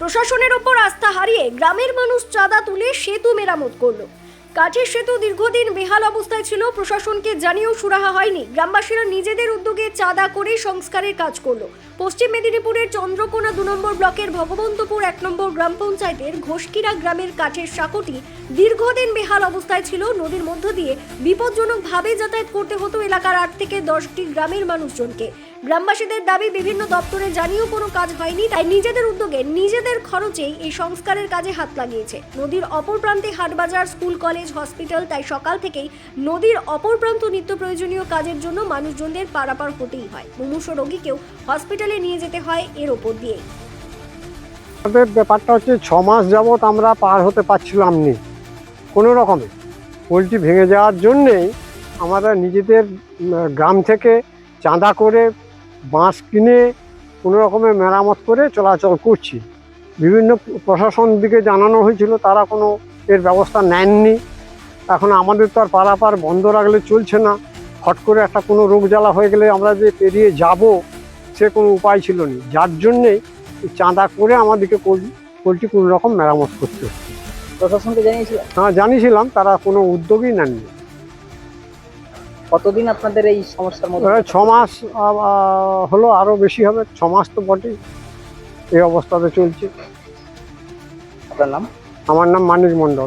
প্রশাসনের ওপর আস্থা হারিয়ে গ্রামের মানুষ চাঁদা তুলে সেতু মেরামত করল। কাঠের সেতু দীর্ঘদিন বেহাল অবস্থায় ছিল, প্রশাসনকে জানিয়েও সুরাহা হয়নি। গ্রামবাসীরা নিজেদের উদ্যোগে চাঁদা করে সংস্কারের কাজ করল। পশ্চিম মেদিনীপুরের চন্দ্রকোনা দু নম্বর ব্লকের ভগবন্তপুর এক নম্বর গ্রাম পঞ্চায়েতের ঘোষকিরা গ্রামের কাঠের সাঁকোটি দীর্ঘদিন বেহাল অবস্থায় ছিল। নদীর মধ্য দিয়ে বিপজ্জনকভাবে যাতায়াত করতে হতো এলাকার আট থেকে দশটি গ্রামের মানুষজনকে। গ্রামবাসীদের দাবি, বিভিন্ন দপ্তরে জানিয়েও কোনো কাজ হয়নি, তাই নিজেদের উদ্যোগে নিজেদের খরচেই এই সংস্কারের কাজে হাত লাগিয়েছে। নদীর অপর প্রান্তে হাটবাজার, স্কুল, কলেজ, হসপিটাল, তাই সকাল থেকেই নদীর অপর প্রান্ত নিত্য প্রয়োজনীয় কাজের জন্য মানুষজনদের পারাপার হতেই হয়। মুমূর্ষ রোগীকেও হসপিটালে নিয়ে যেতে হয় এর ওপর দিয়ে আমাদের ব্যাপারটা হচ্ছে ছ মাস যাবৎ আমরা পার হতে পারছিলাম নি। কোনো রকমে। পোলট্রি ভেঙে যাওয়ার জন্যেই আমরা নিজেদের গ্রাম থেকে চাঁদা করে বাঁশ কিনে কোনো রকমে মেরামত করে চলাচল করছি। বিভিন্ন প্রশাসন দিকে জানানো হয়েছিল তারা কোনো এর ব্যবস্থা নেননি। এখন আমাদের তো আর পারাপার বন্ধ রাখলে চলছে না। হট করে একটা কোনো রোগ জ্বালা হয়ে গেলে আমরা যে পেরিয়ে যাব সে কোনো উপায় ছিল না। যার জন্যেই এই চাঁদা করে আমাদেরকে পোল- পোলট্রি কোনো রকম মেরামত করতে হচ্ছে। প্রশাসনকে জানিয়েছিলেন? হ্যাঁ জানিয়েছিলাম তারা কোনো উদ্যোগই নেননি। কতদিন আপনাদের এই সমস্যার মধ্যে ছ মাস হলো আরও বেশি হবে ছ মাস তো বটেই। এই অবস্থাতে চলছে। আপনার নাম? আমার নাম মানিক মণ্ডল।